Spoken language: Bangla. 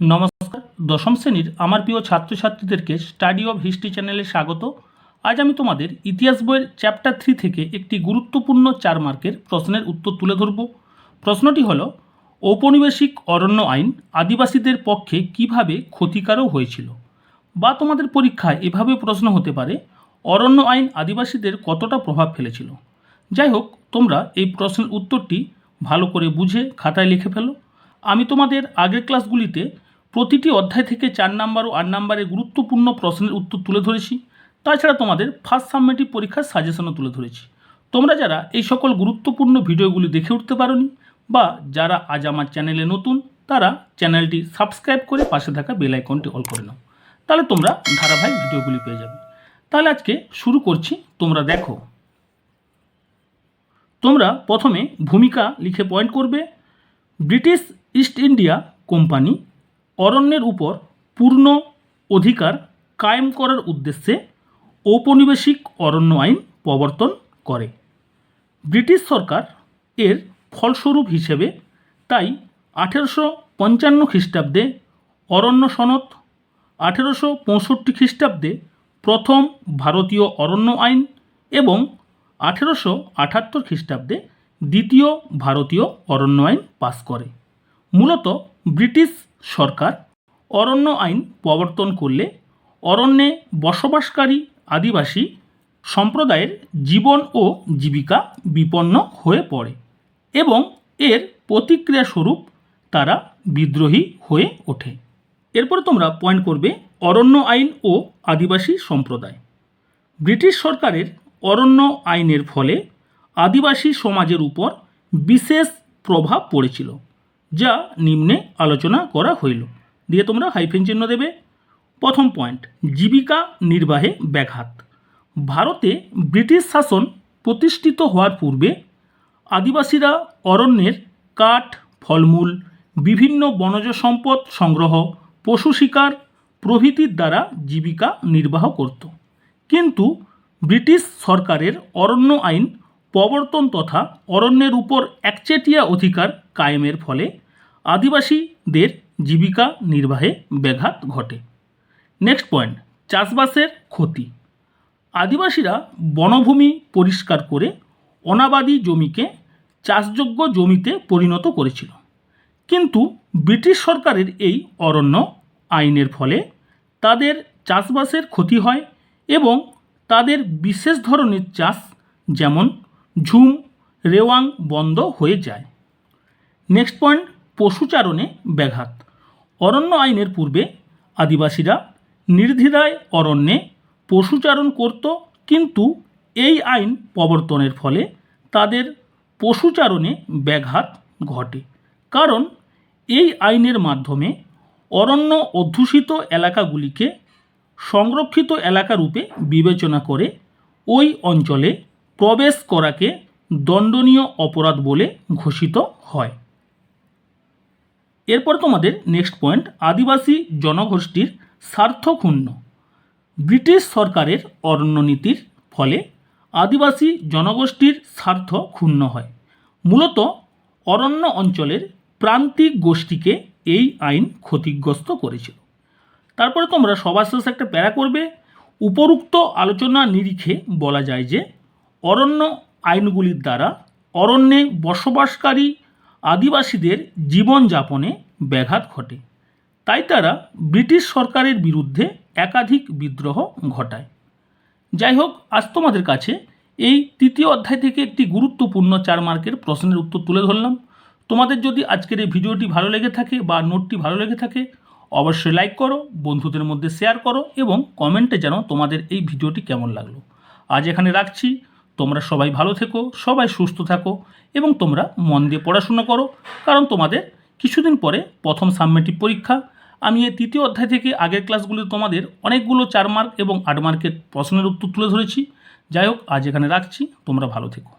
নমস্কার, দশম শ্রেণির আমার প্রিয় ছাত্রছাত্রীদেরকে স্টাডি অফ হিস্ট্রি চ্যানেলে স্বাগত। আজ আমি তোমাদের ইতিহাস বইয়ের চ্যাপ্টার থ্রি থেকে একটি গুরুত্বপূর্ণ চার মার্কের প্রশ্নের উত্তর তুলে ধরব। প্রশ্নটি হল, ঔপনিবেশিক অরণ্য আইন আদিবাসীদের পক্ষে কীভাবে ক্ষতিকারক হয়েছিল? বা তোমাদের পরীক্ষায় এভাবে প্রশ্ন হতে পারে, অরণ্য আইন আদিবাসীদের কতটা প্রভাব ফেলেছিল? যাই হোক, তোমরা এই প্রশ্নের উত্তরটি ভালো করে বুঝে খাতায় লিখে ফেলো। আমি তোমাদের আগের ক্লাসগুলিতে প্রতিটি অধ্যায় থেকে চার নাম্বার ও আট নাম্বারে গুরুত্বপূর্ণ প্রশ্নের উত্তর তুলে ধরেছি। তাছাড়া তোমাদের ফার্স্ট সাবমেটিভ পরীক্ষার সাজেশনও তুলে ধরেছি। তোমরা যারা এই সকল গুরুত্বপূর্ণ ভিডিওগুলি দেখে উঠতে পারোনি বা যারা আজ আমার চ্যানেলে নতুন, তারা চ্যানেলটি সাবস্ক্রাইব করে পাশে থাকা বেল আইকনটি অল করে নাও। তাহলে তোমরা ধারাবাহিক ভিডিওগুলি পেয়ে যাবে। তাহলে আজকে শুরু করছি। তোমরা দেখো। তোমরা প্রথমে ভূমিকা লিখে পয়েন্ট করবে। ব্রিটিশ ইস্ট ইন্ডিয়া কোম্পানি অরণ্যের উপর পূর্ণ অধিকার কায়েম করার উদ্দেশ্যে ঔপনিবেশিক অরণ্য আইন প্রবর্তন করে। ব্রিটিশ সরকার এর ফলস্বরূপ হিসেবে তাই আঠেরোশো পঞ্চান্ন খ্রিস্টাব্দে অরণ্য সনদ, আঠেরোশো পঁয়ষট্টি খ্রিস্টাব্দে প্রথম ভারতীয় অরণ্য আইন এবং আঠেরোশো আটাত্তর খ্রিস্টাব্দে দ্বিতীয় ভারতীয় অরণ্য আইন পাস করে। মূলত ব্রিটিশ সরকার, অরণ্য আইন প্রবর্তন করলে অরণ্যে বসবাসকারী আদিবাসী সম্প্রদায়ের জীবন ও জীবিকা বিপন্ন হয়ে পড়ে এবং এর প্রতিক্রিয়া স্বরূপ তারা বিদ্রোহী হয়ে ওঠে। এরপর তোমরা পয়েন্ট করবে অরণ্য আইন ও আদিবাসী সম্প্রদায়। ব্রিটিশ সরকারের অরণ্য আইনের ফলে আদিবাসী সমাজের উপর বিশেষ প্রভাব পড়েছিল। যা নিম্নে আলোচনা করা হইল। দিয়ে তোমরা হাইফেন চিহ্ন দেবে। প্রথম পয়েন্ট, জীবিকা নির্বাহে ব্যাঘাত। ভারতে ব্রিটিশ শাসন প্রতিষ্ঠিত হওয়ার পূর্বে আদিবাসীরা অরণ্যের কাঠ, ফলমূল, বিভিন্ন বনজ সম্পদ সংগ্রহ, পশু শিকার প্রভৃতির দ্বারা জীবিকা নির্বাহ করত। কিন্তু ব্রিটিশ সরকারের অরণ্য আইন প্রবর্তন তথা অরণ্যের উপর একচেটিয়া অধিকার কায়েমের ফলে আদিবাসীদের জীবিকা নির্বাহে ব্যাঘাত ঘটে। নেক্সট পয়েন্ট চাষবাসের ক্ষতি। আদিবাসীরা বনভূমি পরিষ্কার করে অনাবাদি জমিকে চাষযোগ্য জমিতে পরিণত করেছিল। কিন্তু ব্রিটিশ সরকারের এই অরণ্য আইনের ফলে তাদের চাষবাসের ক্ষতি হয় এবং তাদের বিশেষ ধরনের চাষ যেমন ঝুম, রেওয়াং বন্ধ হয়ে যায়। নেক্সট পয়েন্ট, পশুচারণে ব্যাঘাত। অরণ্য আইনের পূর্বে আদিবাসীরা নির্দ্বিধায় অরণ্যে পশুচারণ করত, কিন্তু এই আইন প্রবর্তনের ফলে তাদের পশুচারণে ব্যাঘাত ঘটে। কারণ এই আইনের মাধ্যমে অরণ্য অধ্যুষিত এলাকাগুলিকে সংরক্ষিত এলাকা রূপে বিবেচনা করে ওই অঞ্চলে প্রবেশ করাকে দণ্ডনীয় অপরাধ বলে ঘোষিত হয়। এরপর তোমাদের নেক্সট পয়েন্ট আদিবাসী জনগোষ্ঠীর স্বার্থ ক্ষুণ্ণ ব্রিটিশ সরকারের অরণ্য নীতির ফলে আদিবাসী জনগোষ্ঠীর স্বার্থ ক্ষুণ্ণ হয়। মূলত অরণ্য অঞ্চলের প্রান্তিক গোষ্ঠীকে এই আইন ক্ষতিগ্রস্ত করেছিল। তারপরে তোমরা সবার শেষে একটা প্যারা করবে। উপরুক্ত আলোচনা নিরিখে বলা যায় যে, অরণ্য আইনগুলির দ্বারা অরণ্যে বসবাসকারী আদিবাসীদের জীবনযাপনে ব্যাঘাত ঘটে। তাই তারা ব্রিটিশ সরকারের বিরুদ্ধে একাধিক বিদ্রোহ ঘটায়। যাই হোক, আজ তোমাদের কাছে এই তৃতীয় অধ্যায় থেকে একটি গুরুত্বপূর্ণ চার মার্কের প্রশ্নের উত্তর তুলে ধরলাম। তোমাদের যদি আজকের এই ভিডিওটি ভালো লেগে থাকে বা নোটটি ভালো লেগে থাকে, অবশ্যই লাইক করো, বন্ধুদের মধ্যে শেয়ার করো এবং কমেন্টে জানাও তোমাদের এই ভিডিওটি কেমন লাগল। আজ এখানে রাখছি। তোমরা সবাই ভালো থেকো, সবাই সুস্থ থাকো এবং তোমরা মন দিয়ে পড়াশুনো করো। কারণ তোমাদের কিছুদিন পরে প্রথম সাবমেটিভ পরীক্ষা। আমি এই তৃতীয় অধ্যায় থেকে আগের ক্লাসগুলি তোমাদের অনেকগুলো চার মার্ক এবং আট মার্কের প্রশ্নের উত্তর তুলে ধরেছি। যাই হোক, আজ এখানে রাখছি। তোমরা ভালো থেকো।